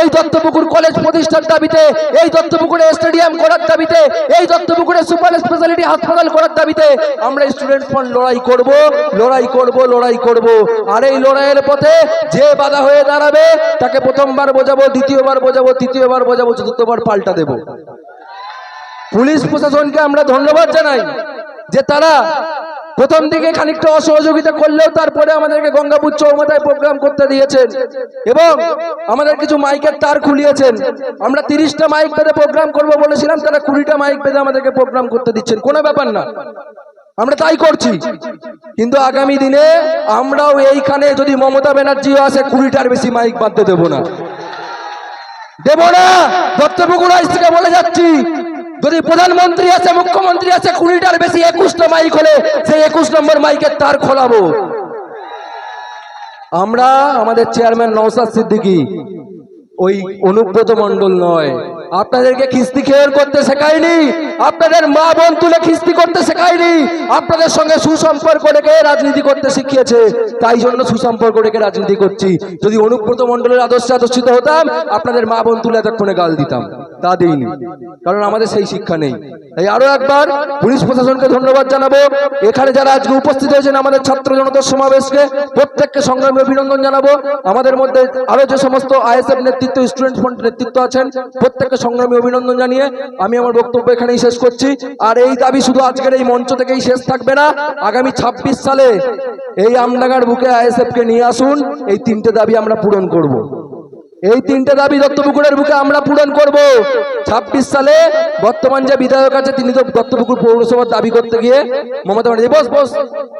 এই দত্তপুকুর কলেজ প্রতিষ্ঠার দাবিতে, এই দত্তপুকুরে স্টেডিয়াম করার দাবিতে, এই দত্তপুকুরে সুপার স্পেশালিটি হাসপাতাল করার দাবিতে আমরা স্টুডেন্ট ফ্রন্ট লড়াই করব লড়াই করব লড়াই করব। আর এই লড়াইয়ের পথে যে বাধা হয়ে দাঁড়াবে, তাকে প্রথমবার বোঝাবো, দ্বিতীয়বার বোঝাবো, তৃতীয়বার বোঝাবো, চতুর্থবার পাল্টা দেব। পুলিশ প্রশাসনকে আমরা ধন্যবাদ জানাই যে তারা প্রথম দিকে খানিকটা অসহযোগিতা করলেও তারপরে আমাদেরকে গঙ্গাপুর চৌমাথায় প্রোগ্রাম করতে দিয়েছেন এবং আমাদের কিছু মাইকের তার খুলিয়েছেন। আমরা তিরিশটা মাইক বেঁধে প্রোগ্রাম করব বলেছিলাম, তারা কুড়িটা মাইক বেঁধে আমাদেরকে প্রোগ্রাম করতে দিচ্ছেন। কোনো ব্যাপার না। আমরা তাই করছি। কিন্তু আগামী দিনে আমরাও এইখানে যদি মমতা ব্যানার্জিও আসে, কুড়িটার বেশি মাইক বাঁধতে দেবো না। দেব না! দত্তপুকুর থেকে বলে যাচ্ছি যদি প্রধানমন্ত্রী আছে, মুখ্যমন্ত্রী আছে, কুড়িটার বেশি একুশটা মাইক হলে সেই একুশ নম্বর মাইকের তার খোলাবো। আমরা আমাদের চেয়ারম্যান নওসাদ সিদ্দিকী, ওই অনুব্রত মন্ডল নয় আপনাদেরকে খিস্তি খেয়াল করতে শেখায়নি। আপনাদের মা বোন তুলে খিস্তি করতে শেখায়নি। আপনাদের সঙ্গে সুসম্পর্ক রেখে রাজনীতি করতে শিখিয়েছে। তাই জন্য সুসম্পর্ক রেখে রাজনীতি করছি। যদি অনুব্রত মন্ডলের আদর্শে আদর্শিত হতাম, আপনাদের মা বোন তুলে এতক্ষণে গাল দিতাম। তা দিইনি। কারণ আমাদের সেই শিক্ষা নেই। তাই আরও একবার পুলিশ প্রশাসনকে ধন্যবাদ জানাব। এখানে যারা আজকে উপস্থিত হয়েছেন, আমাদের ছাত্র জনতার সমাবেশকে প্রত্যেককে সংগ্রামী অভিনন্দন জানাব। আমাদের মধ্যে আরও যে সমস্ত আইএসএফ নেতৃত্ব, স্টুডেন্ট ফ্রন্ট নেতৃত্ব আছেন, প্রত্যেককে সংগ্রামী অভিনন্দন জানিয়ে আমি আমার বক্তব্য এখানেই শেষ করছি আর এই দাবি শুধু আজকের এই মঞ্চ থেকেই শেষ থাকবে না, আগামী ২৬ সালে এই আমডাঙ্গার বুকে আইএসএফকে নিয়ে আসুন, এই তিনটে দাবি আমরা পূরণ করব। এই তিনটে দাবি দত্তপুকুরের বুকে আমরা পূরণ করব। ২৬ সালে বর্তমান যে বিধায়ক আছে, তিনি তো দত্তপুকুর পৌরসভার দাবি করতে গিয়ে মমতা ব্যানার্জি, বস বস,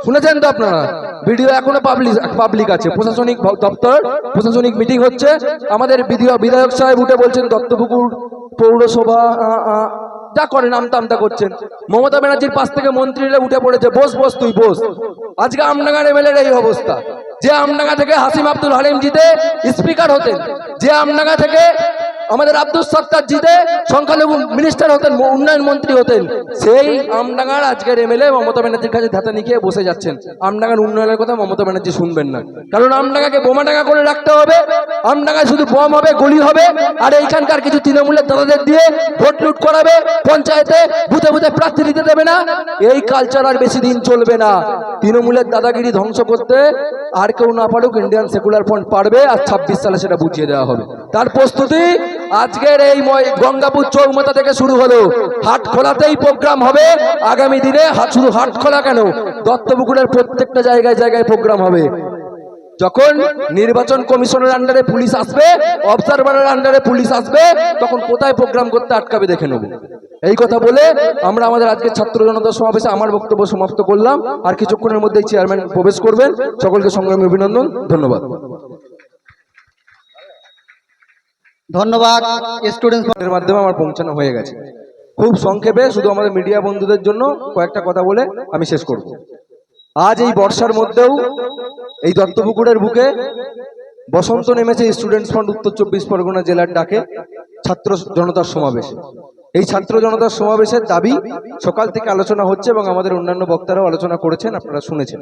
শুনেছেন তো আপনারা? ভিডিও এখনও পাবলিক পাবলিক আছে। প্রশাসনিক দপ্তর, প্রশাসনিক মিটিং হচ্ছে। আমাদের বিধি- বিধায়ক সাহেব উঠে বলছেন, দত্তপুকুর পৌরসভা যা করেন, আমতা করছেন। মমতা ব্যানার্জির পাশ থেকে মন্ত্রীরা উঠে পড়েছে, বস বস, তুই বস। আজকে আমডাঙ্গার এমএলএর এই অবস্থা। যে আমডাঙ্গা থেকে হাসিম আব্দুল হালিম জিতে স্পিকার হতেন, যে আমডাঙ্গা থেকে আমাদের আব্দুল সত্তার জিতে সংখ্যালঘু মিনিস্টার হতেন উন্নয়ন মন্ত্রী হতেন। সেই আমডাঙ্গার আজকের এমএলএ মমতা ব্যানার্জির কাছে ধাতা নিয়ে বসে যাচ্ছেন। আমডাঙ্গার উন্নয়নের কথা মমতা ব্যানার্জি শুনবেন না। কারণ আমডাঙ্গাকে বোমাডাঙ্গা করে রাখতে হবে। আমডাঙ্গায় শুধু বম হবে, গুলি হবে। আর এইখানকার কিছু তৃণমূলের দাদাদের দিয়ে ভোট লুট করাবে, পঞ্চায়েতে বুথে বুথে প্রার্থী দিতে দেবে না। এই কালচার আর বেশি দিন চলবে না। তৃণমূলের দাদাগিরি ধ্বংস করতে আর কেউ না পারুক ইন্ডিয়ান সেকুলার ফ্রন্ট পারবে আর ছাব্বিশ সালে সেটা বুঝিয়ে দেওয়া হবে। তার প্রস্তুতি আজকের এই গঙ্গাপুর চৌমাথা থেকে শুরু হলো। হাট খোলাতেই প্রোগ্রাম হবে। আগামী দিনে শুধু হাট খোলা কেন? দত্তপুকুরের প্রত্যেকটা জায়গায় জায়গায় প্রোগ্রাম হবে। যখন নির্বাচন কমিশনের আন্ডারে পুলিশ আসবে অবজারভারের আন্ডারে পুলিশ আসবে, তখন কোথায় প্রোগ্রাম করতে আটকাবে দেখে নেব। এই কথা বলে আমরা আমাদের আজকে ছাত্র জনতা সমাবেশে আমার বক্তব্য সমাপ্ত করলাম। আর কিছুক্ষণের মধ্যেই চেয়ারম্যান প্রবেশ করবেন। সকলকে সংগ্রামী অভিনন্দন। ধন্যবাদ। ধন্যবাদ স্টুডেন্ট এর মাধ্যমে আমার পৌঁছানো হয়ে গেছে। খুব সংক্ষেপে শুধু আমাদের মিডিয়া বন্ধুদের জন্য কয়েকটা কথা বলে আমি শেষ করব। আজ এই বর্ষার মধ্যেও এই দত্তপুকুরের বুকে বসন্ত নেমেছে স্টুডেন্টস ফ্রন্ট উত্তর চব্বিশ পরগনা জেলার ডাকে ছাত্র জনতার সমাবেশ। এই ছাত্র জনতার সমাবেশের দাবি সকাল থেকে আলোচনা হচ্ছে এবং আমাদের অন্যান্য বক্তারাও আলোচনা করেছেন, আপনারা শুনেছেন।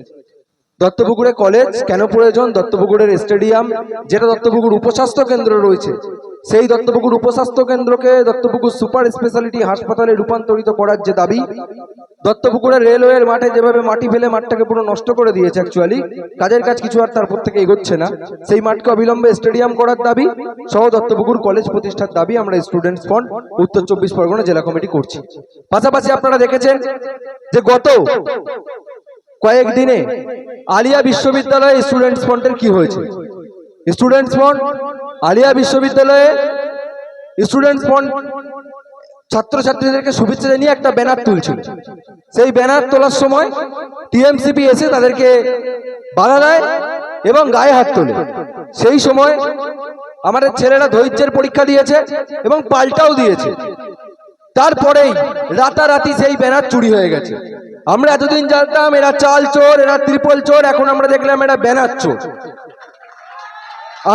দত্তপুকুরে কলেজ কেন প্রয়োজন? দত্তপুকুরের স্টেডিয়াম যেটা দত্তপুকুর উপস্বাস্থ্য কেন্দ্র রয়েছে। সেই দত্তপুকুর উপস্বাস্থ্য কেন্দ্রকে দত্তপুকুর সুপার স্পেশালিটি হাসপাতালে রূপান্তরিত করার যে দাবি দত্তপুকুরের রেলওয়ের মাঠে যেভাবে মাটি ফেলে মাঠটাকে পুরো নষ্ট করে দিয়েছে অ্যাকচুয়ালি কাজের কাজ কিছু আর তারপর থেকে এগোচ্ছে না। সেই মাঠকে অবিলম্বে স্টেডিয়াম করার দাবি, সহ দত্তপুকুর কলেজ প্রতিষ্ঠার দাবি আমরা স্টুডেন্টস ফ্রন্ট উত্তর চব্বিশ পরগনা জেলা কমিটি করছি। পাশাপাশি আপনারা দেখেছেন যে গত কয়েকদিনে আলিয়া বিশ্ববিদ্যালয়ে স্টুডেন্টস ফ্রন্টের কি হয়েছে? স্টুডেন্টস ফ্রন্ট আলিয়া বিশ্ববিদ্যালয়ে স্টুডেন্টস ফ্রন্ট ছাত্রছাত্রীদেরকে শুভেচ্ছা জানিয়ে একটা ব্যানার তুলছিল। সেই ব্যানার তোলার সময় টিএমসিপি এসে তাদেরকে বাধা দেয় এবং গায়ে হাত তোলে। সেই সময় আমাদের ছেলেরা ধৈর্যের পরীক্ষা দিয়েছে এবং পাল্টাও দিয়েছে। তারপরেই রাতারাতি সেই ব্যানার চুরি হয়ে গেছে। আমরা এতদিন জানতাম এরা চাল চোর, এরা ত্রিপল চোর, এখন আমরা দেখলাম এরা ব্যানার চোর।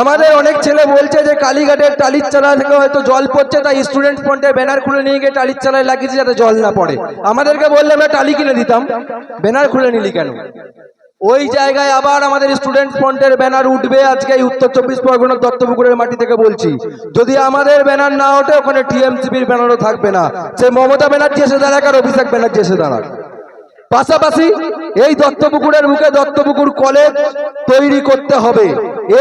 আমাদের অনেক ছেলে বলছে যে কালীঘাটের টালির চালা থেকে হয়তো জল পড়ছে, তাই স্টুডেন্ট ফ্রন্টে ব্যানার খুলে নিয়ে গিয়ে টালির চালায় লাগিয়েছে যাতে জল না পড়ে। আমাদেরকে বললে আমরা টালি কিনে দিতাম। ব্যানার খুলে নিলি কেন? ওই জায়গায় আবার আমাদের স্টুডেন্ট ফ্রন্টের ব্যানার উঠবে আজকে এই উত্তর চব্বিশ পরগনার দত্তপুকুরের মাটি থেকে বলছি। যদি আমাদের ব্যানার না ওঠে, ওখানে টিএমসিপির ব্যানারও থাকবে না। সে মমতা ব্যানার্জি এসে দাঁড়াক আর অভিষেক ব্যানার্জি এসে দাঁড়াক। পাশাপাশি এই দত্তপুকুরের মুখে দত্তপুকুর কলেজ তৈরি করতে হবে।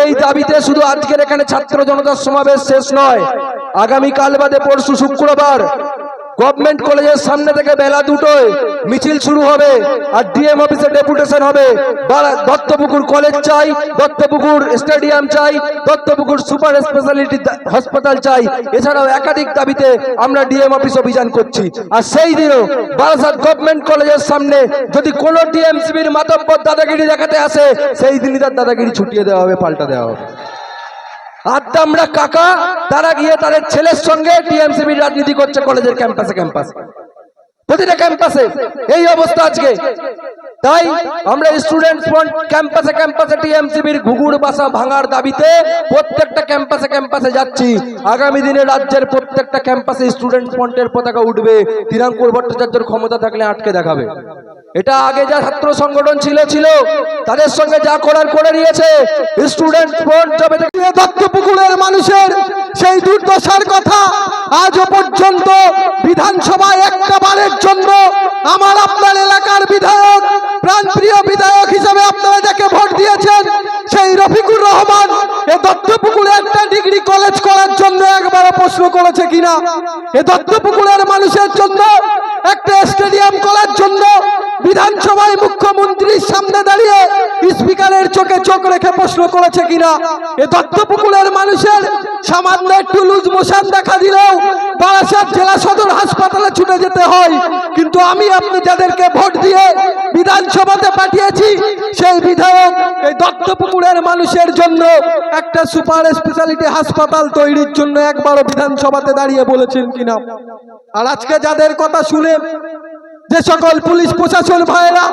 এই দাবিতে শুধু আজকের এখানে ছাত্র জনতার সমাবেশ শেষ নয় আগামী কাল বাদে পরশু শুক্রবার গভর্নমেন্ট কলেজের সামনে থেকে বেলা দুটোয় মিছিল শুরু হবে আর ডিএম অফিসে ডেপুটেশন হবে। দত্তপুকুর কলেজ চাই, দত্তপুকুর স্টেডিয়াম চাই, দত্তপুকুর সুপার স্পেশালিটি হাসপাতাল চাই। এছাড়াও একাধিক দাবিতে আমরা ডিএম অফিস অভিযান করছি। আর সেই দিনও বারাসাত গভর্নমেন্ট কলেজের সামনে যদি কোনো টিএমসিবির মাতব্বর দাদাগিরি দেখাতে আসে, সেই দিনই তার দাদাগিরি ছুটিয়ে দেওয়া হবে, পাল্টা দেওয়া হবে। আড্ডামরা কাকা, তারা গিয়ে তাদের ছেলের সঙ্গে টিএমসিবির রাজনীতি করছে কলেজের ক্যাম্পাসে ক্যাম্পাসে। প্রতিটা ক্যাম্পাসে এই অবস্থা আজকে। তাই আমরা স্টুডেন্ট ফ্রন্ট ক্যাম্পাসে ক্যাম্পাসে টিএমসিবির ঘুঘুর বাসা ভাঙার দাবিতে প্রত্যেকটা ক্যাম্পাসে ক্যাম্পাসে যাচ্ছি। আগামী দিনে রাজ্যের প্রত্যেকটা ক্যাম্পাসে স্টুডেন্ট ফ্রন্টের পতাকা উঠবে। তিরাঙ্কুর ভট্টাচার্যের ক্ষমতা থাকলে আটকে দেখাবে। এটা আগে যা ছাত্র সংগঠন ছিল ছিল। তাদের সঙ্গে যা করার করে নিয়েছে। স্টুডেন্ট ফ্রন্ট যবে দত্তপুকুরের মানুষের সেই দুর্দশার কথা আজও পর্যন্ত বিধানসভায় একটা বারের জন্য আমার আপনার এলাকার করেছে কিনা? এ দত্তপুকুরের মানুষের জন্য, একটা স্টেডিয়াম করার জন্য বিধানসভায় মুখ্যমন্ত্রীর সামনে দাঁড়িয়ে স্পিকারের চোখে চোখ রেখে প্রশ্ন করেছে কিনা? এ দত্তপুকুরের মানুষের সামান্য একটু লুজ মোশন দেখা দিলেও বারাসাত জেলা সদর হাসপাতালে ছুটে যেতে হয়। কিন্তু আমি আপনি যাদেরকে ভোট দিয়ে বিধানসভাতে পাঠিয়েছি, সেই বিধায়ক, এই দত্তপুকুরের মানুষের জন্য একটা সুপার স্পেশালিটি হাসপাতাল তৈরির জন্য একবারও বিধানসভাতে দাঁড়িয়ে বলেছেন কিনা। আর আজকে যাদের কথা শুনে যে সকল পুলিশ প্রশাসন ভাইরা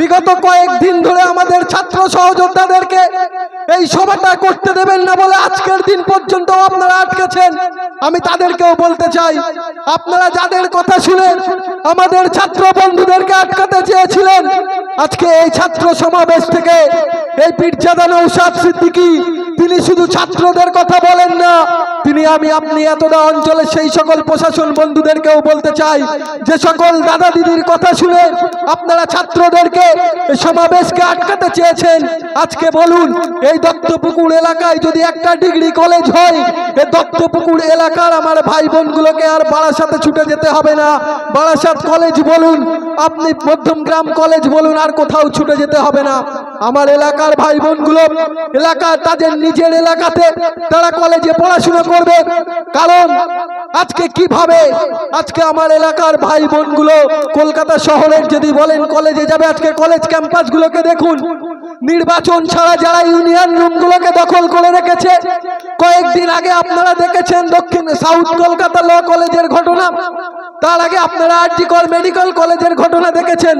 বিগত কয়েকদিন ধরে আমাদের ছাত্র সহযোদ্ধাদেরকে এই সভাটা করতে দেবেন না বলে আজকের দিন পর্যন্ত আপনারা আটকেছেন। আমি তাদেরকেও বলতে চাই, আপনারা যাদের কথা শুনে আমাদের ছাত্র বন্ধুদেরকে আটকাতে চেয়েছিলেন। আজকে এই ছাত্র সমাবেশ থেকে এই পীরজাদা নৌসাদ সিদ্দিকী তিনি শুধু ছাত্রদের কথা বলেন না, তিনি আমি আপনি এতটা অঞ্চলের সেই সকল প্রশাসন বন্ধুদেরকেও বলতে চাই, যে সকল দাদা দিদির কথা শুনে আপনারা ছাত্রদেরকে সমাবেশকে আটকাতে চেয়েছেন। আজকে বলুন, এই দত্তপুকুর এলাকায় যদি একটা ডিগ্রি কলেজ হয় এই দত্তপুকুর এলাকার আমার ভাই বোনগুলোকে আর বারাসাতে ছুটে যেতে হবে না। বারাসাত কলেজ বলুন, আপনি মধ্যমগ্রাম কলেজ বলুন, আর কোথাও ছুটে যেতে হবে না। আমার এলাকার ভাই বোনগুলো এলাকা তাদের নিজের এলাকাতে তারা কলেজে পড়াশোনা করবে। কারণ আজকে কীভাবে আজকে আমার এলাকার ভাই বোনগুলো কলকাতা শহরের যদি বলেন কলেজে যাবে, আজকে কলেজ ক্যাম্পাসগুলোকে দেখুন। নির্বাচন ছাড়া যারা ইউনিয়ন রুমগুলোকে দখল করে রেখেছে, কয়েকদিন আগে আপনারা দেখেছেন দক্ষিণ সাউথ কলকাতা ল কলেজের ঘটনা। তার আগে আপনারা আরজিকর মেডিকেল কলেজের ঘটনা দেখেছেন।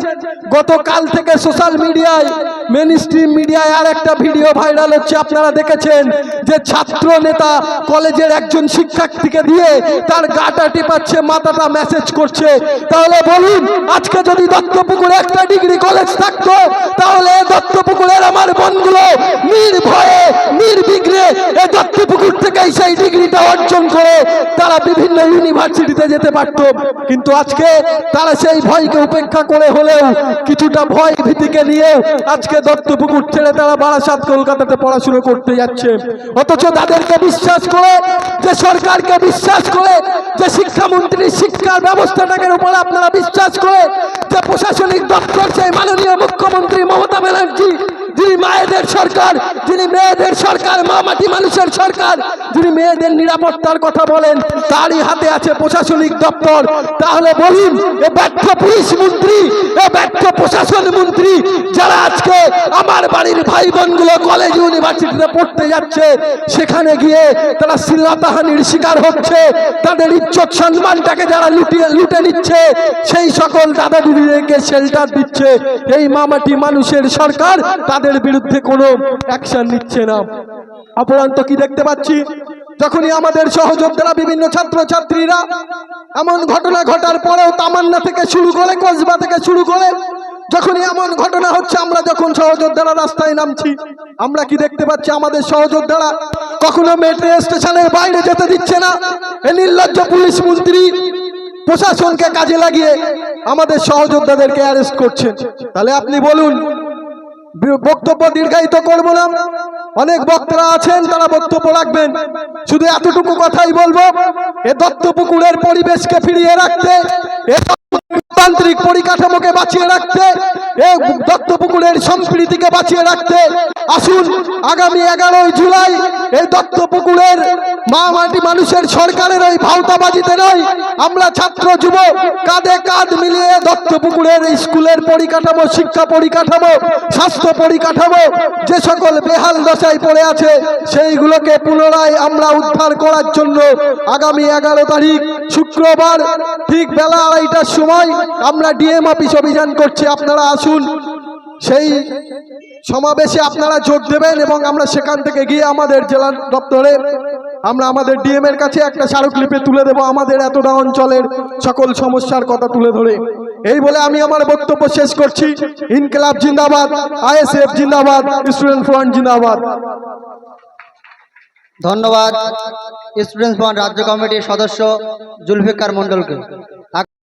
গতকাল থেকে সোশ্যাল মিডিয়ায় মেন স্ট্রিম মিডিয়ায় আর একটা ভিডিও ভাইরাল হচ্ছে, আপনারা দেখেছেন যে ছাত্র নেতা কলেজের একজন শিক্ষার্থীকে দিয়ে তার গাটা টিপাচ্ছে, মাথাটা মেসেজ করছে। তাহলে বলুন, আজকে যদি দত্তপুকুরে একটা ডিগ্রি কলেজ থাকতো, তাহলে দত্তপুকুরের আমার বোনগুলো নির্ভয়ে, নির্বিঘ্নে এই দত্তপুকুর থেকেই সেই ডিগ্রিটা অর্জন করে তারা বিভিন্ন ইউনিভার্সিটিতে যেতে পারতো। কিন্তু আজকে তারা সেই ভয়কে উপেক্ষা করে হলেও কিছুটা ভয় ভীতিকে নিয়ে আজকে দত্তপুকুর ছেড়ে তারা বারাসাত কলকাতাতে পড়াশুনো করতে যাচ্ছে। অথচ তাদেরকে বিশ্বাস করে, যে সরকারকে বিশ্বাস করে, যে শিক্ষামন্ত্রীর শিক্ষার ব্যবস্থাটাকে উপরে আপনারা বিশ্বাস করে, যে প্রশাসনিক দপ্তর, সেই মাননীয় মুখ্যমন্ত্রী মমতা ব্যানার্জি যিনি মায়েদের সরকার, যিনি মেয়েদের সরকার, মা মাটি মানুষের সরকার, যিনি মেয়েদের নিরাপত্তার কথা বলেন, তারই হাতে আছে প্রশাসনিক দপ্তর। তাহলে বলুন, এ ব্যর্থ পুলিশ মন্ত্রী, এ ব্যর্থ প্রশাসন মন্ত্রী, যারা আজকে আমার বাড়ির ভাই বোনগুলো কলেজ ইউনিভার্সিটিতে পড়তে যাচ্ছে, সেখানে গিয়ে তারা শিল্লাতাহানির শিকার হচ্ছে, তাদের ইজ্জত সম্মানটাকে যারা লুটিয়ে, লুটে নিচ্ছে, সেই সকল দাদা দিদিদেরকে শেল্টার দিচ্ছে। এই মামাটি মানুষের সরকার তাদের বিরুদ্ধে কোনো অ্যাকশন নিচ্ছে না। অপরান্ত কি দেখতে পাচ্ছি? যখনই আমাদের সহযোদ্ধারা, বিভিন্ন ছাত্র ছাত্রীরা এমন ঘটনা ঘটার পরেও তামান্না থেকে শুরু করে, কসবা থেকে শুরু করে, যখনই এমন ঘটনা হচ্ছে, আমরা যখন সহযোদ্ধারা রাস্তায় নামছি, আমরা কি দেখতে পাচ্ছি? আমাদের সহযোদ্ধারা কখনো মেট্রো স্টেশনের বাইরে যেতে দিচ্ছে না। এ নির্লজ্জ পুলিশ মন্ত্রী প্রশাসনকে কাজে লাগিয়ে আমাদের সহযোদ্ধাদেরকে অ্যারেস্ট করছেন। তাহলে আপনি বলুন বক্তব্য দীর্ঘায়িত করব না। অনেক বক্তারা আছেন, তারা বক্তব্য রাখবেন। শুধু এতটুকু কথাই বলব, এ দত্তপুকুরের পরিবেশকে ফিরিয়ে রাখতে তান্ত্রিক পরিকাঠামোকে বাঁচিয়ে রাখতে, এ দত্তপুকুরের সম্প্রীতিকে বাঁচিয়ে রাখতে আসুন, আগামী এগারোই জুলাই এই দত্তপুকুরের মা মাটি মানুষের সরকারের ওই ভাওতাবাজিতে নয়, আমরা ছাত্র যুব কাঁধে কাঁধ মিলিয়ে দত্তপুকুরের স্কুলের পরিকাঠামো, শিক্ষা পরিকাঠামো, স্বাস্থ্য পরিকাঠামো, যে সকল বেহাল দশায় পড়ে আছে, সেইগুলোকে পুনরায় আমরা উদ্ধার করার জন্য আগামী এগারো তারিখ শুক্রবার, ঠিক বেলা আড়াইটার সময় আমরা ডিএম অফিস অভিযান করছি, আপনারা আসুন। সেই সমাবেশে আপনারা যোগ দেবেন এবং আমরা সেখান থেকে গিয়ে আমাদের জেলা দপ্তরে আমরা আমাদের ডিএম এর কাছে একটা স্মারকলিপি তুলে দেব আমাদের এতটা অঞ্চলের সকল সমস্যার কথা তুলে ধরে। এই বলে আমি আমার বক্তব্য শেষ করছি। ইনকলাব জিন্দাবাদ, আইএসএফ জিন্দাবাদ, স্টুডেন্ট ফ্রন্ট জিন্দাবাদ। ধন্যবাদ স্টুডেন্টস ফ্রন্ট রাজ্য কমিটির সদস্য জুলফিকার মণ্ডলকে।